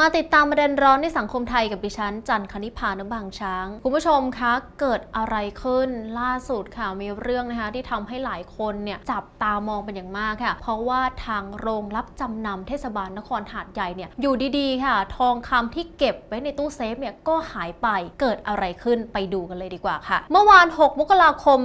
มาติดตามประเด็นร้อนในสังคมไทยกับดิฉัน จันคณิพานุบางช้าง คุณผู้ชมคะเกิดอะไรขึ้นล่าสุดค่ะมีเรื่องนะคะที่ทำให้หลายคนเนี่ยจับตามองเป็นอย่างมากค่ะ เพราะว่าทางโรงรับจำนำเทศบาลนครหาดใหญ่เนี่ยอยู่ดีๆ ค่ะ ทองคำที่เก็บไว้ในตู้เซฟเนี่ยก็หายไปเกิดอะไรขึ้นไปดูกันเลยดีกว่าค่ะ เมื่อวาน 6 มกราคม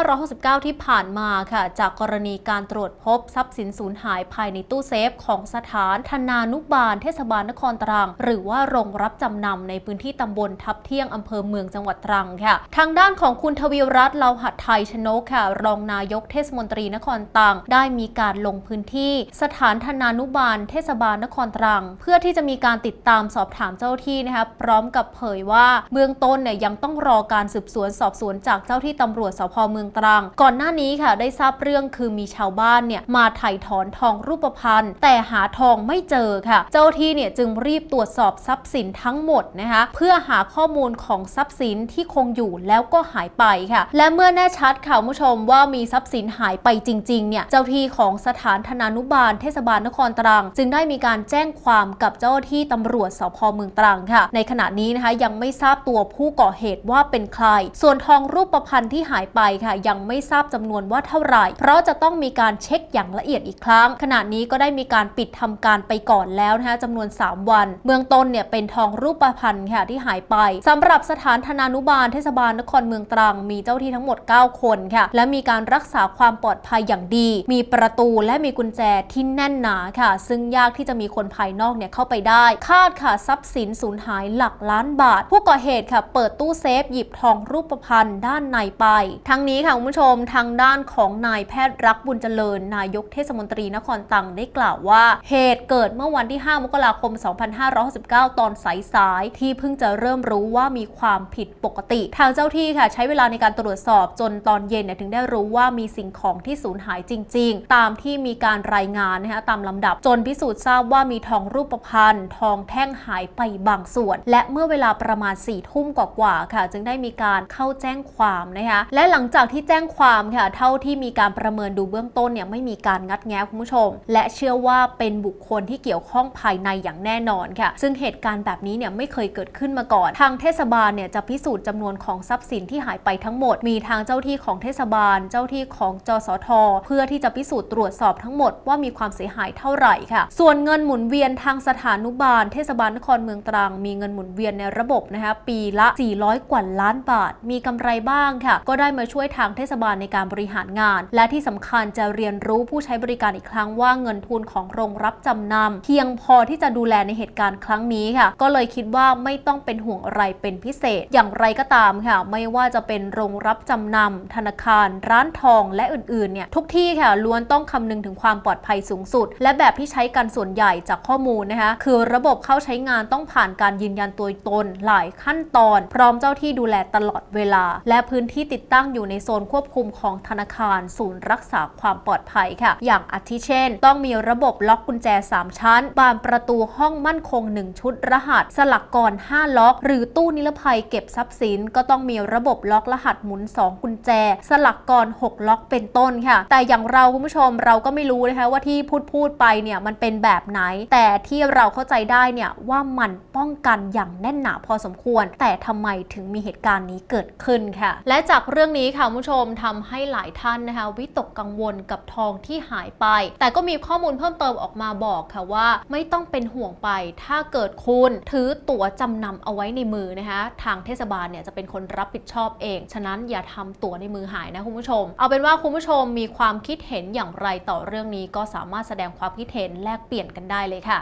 2569 ที่ผ่านมาค่ะ จากกรณีการตรวจพบทรัพย์สินสูญหายภายในตู้เซฟ ของสถานธนานุบาลเทศบาลนครครตรัง หรือว่าโรงรับจำนำในพื้นที่ตำบลทับเที่ยงอำเภอเมืองจังหวัดตรังค่ะ ทางด้านของคุณทวีรัตน์เลาหัดไทยชนกค่ะ รองนายกเทศมนตรีนครตรัง ได้มีการลงพื้นที่ สถานธนานุบาล เทศบาลนครตรัง เพื่อที่จะมีการติดตามสอบถามเจ้าที่นะคะพร้อมกับเผยว่าเบื้องต้นเนี่ยยังต้องรอการสืบสวนสอบสวนจากเจ้าที่ตำรวจสพเมืองตรัง ก่อนหน้านี้ค่ะได้ทราบเรื่องคือมีชาวบ้านเนี่ยมาไถ่ถอนทองรูปพรรณแต่หาทองไม่เจอค่ะ เจ้าที่เนี่ยจึงรีบตรวจสอบทรัพย์สินทั้งหมดนะคะเพื่อหาข้อมูลของทรัพย์สินที่คงอยู่แล้วก็หายไปค่ะ และเมื่อแน่ชัดค่ะผู้ชมว่ามีทรัพย์สินหายไปจริงๆเนี่ยเจ้าที่ของสถานธนานุบาลเทศบาลนครตรัง จึงได้มีการแจ้งความกับเจ้าที่ตำรวจสพเมืองตรังค่ะ ในขณะนี้นะคะยังไม่ทราบตัวผู้ก่อเหตุว่าเป็นใคร ส่วนทองรูปประพันธ์ที่หายไปค่ะ ยังไม่ทราบจำนวนว่าเท่าไหร่ เพราะจะต้องมีการเช็คอย่างละเอียดอีกครั้ง ขณะนี้ก็ได้มีการปิดทำการไปก่อนแล้วนะคะจำนวน3วัน เมืองต้นเนี่ยเป็นทองรูปประพันธ์ค่ะที่หายไปสำหรับสถานธนานุบาลเทศบาลนครเมืองตรัง มีเจ้าที่ทั้งหมด 9 คนค่ะ และมีการรักษาความปลอดภัยอย่างดี มีประตูและมีกุญแจที่แน่นหนาค่ะ ซึ่งยากที่จะมีคนภายนอกเนี่ยเข้าไปได้ คาดค่ะทรัพย์สินสูญหายหลักล้านบาท ผู้ก่อเหตุค่ะ เปิดตู้เซฟหยิบทองรูปพรรณด้านในไป ทั้งนี้ค่ะคุณผู้ชมทางด้านของนายแพทย์รักบุญเจริญ นายกเทศมนตรีนครตรังได้กล่าวว่า เหตุเกิดเมื่อวันที่ 5 มกราคม2569 ตอนสายๆที่เพิ่งจะเริ่มรู้ว่ามีความผิดปกติ ทางเจ้าที่ค่ะใช้เวลาในการตรวจสอบจนตอนเย็นเนี่ยถึงได้รู้ว่ามีสิ่งของที่สูญหายจริง ๆ ตามที่มีการรายงานนะคะตามลำดับจนพิสูจน์ทราบว่ามีทองรูปพรรณทองแท่งหายไปบางส่วน และเมื่อเวลาประมาณ4ี่ทุ่มกว่าๆค่ะ จึงได้มีการเข้าแจ้งความนะคะและหลังจากที่แจ้งความค่ะเท่าที่มีการประเมินดูเบื้องต้นเนี่ยไม่มีการงัดแง้คุณผู้ชม และเชื่อว่าเป็นบุคคลที่เกี่ยวข้องภายในอย่างแน่น่นอนค่ะ ซึ่งเหตุการณ์แบบนี้เนี่ยไม่เคยเกิดขึ้นมาก่อน ทางเทศบาลเนี่ยจะพิสูจน์จำนวนของทรัพย์สินที่หายไปทั้งหมด มีทางเจ้าที่ของเทศบาล เจ้าที่ของจสท เพื่อที่จะพิสูจน์ตรวจสอบทั้งหมดว่ามีความเสียหายเท่าไหร่ค่ะ ส่วนเงินหมุนเวียนทางสถานุบาล เทศบาลนครเมืองตรัง มีเงินหมุนเวียนในระบบนะคะปีละ 400 กว่าล้านบาท มีกำไรบ้างค่ะ ก็ได้มาช่วยทางเทศบาลในการบริหารงาน และที่สำคัญจะเรียนรู้ผู้ใช้บริการอีกครั้งว่าเงินทุนของโรงรับจำนำเพียงพอที่จะดูแลในเหตุการณ์ครั้งนี้ค่ะ ก็เลยคิดว่าไม่ต้องเป็นห่วงอะไรเป็นพิเศษ อย่างไรก็ตามค่ะ ไม่ว่าจะเป็นโรงรับจำนำธนาคาร ร้านทองและอื่นๆเนี่ยทุกที่ค่ะล้วนต้องคำนึงถึงความปลอดภัยสูงสุด และแบบที่ใช้กันส่วนใหญ่จากข้อมูลนะคะคือระบบเข้าใช้งานต้องผ่านการยืนยันตัวตนหลายขั้นตอน พร้อมเจ้าที่ดูแลตลอดเวลา และพื้นที่ติดตั้งอยู่ในโซนควบคุมของธนาคาร ศูนย์รักษาความปลอดภัยค่ะ อย่างอาทิเช่น ต้องมีระบบล็อกกุญแจ 3 ชั้น บานประตูห้ององมั่นคง 1 ชุดรหัส สลักกร5ล็อก หรือตู้นิรภัยเก็บทรัพย์สิน ก็ต้องมีระบบล็อกรหัสหมุน 2 กุญแจ สลักกร6ล็อกเป็นต้นค่ะ แต่อย่างเราคุณผู้ชมเราก็ไม่รู้นะคะว่าที่พูดพูดไปเนี่ยมันเป็นแบบไหน แต่ที่เราเข้าใจได้เนี่ยว่ามัน ป้องกันอย่างแน่นหนาพอสมควร แต่ทำไมถึงมีเหตุการณ์นี้เกิดขึ้นค่ะ และจากเรื่องนี้ค่ะผู้ชมทำให้หลายท่านนะคะวิตกกังวลกับทองที่หายไป แต่ก็มีข้อมูลเพิ่มเติมออกมาบอกค่ะว่า ไม่ต้องเป็นห่วงไป ถ้าเกิดคุณถือตั๋วจำนำเอาไว้ในมือนะคะทางเทศบาลเนี่ยจะเป็นคนรับผิดชอบเอง ฉะนั้นอย่าทำตั๋วในมือหายนะคุณผู้ชม เอาเป็นว่าคุณผู้ชมมีความคิดเห็นอย่างไรต่อเรื่องนี้ก็สามารถแสดงความคิดเห็นแลกเปลี่ยนกันได้เลยค่ะ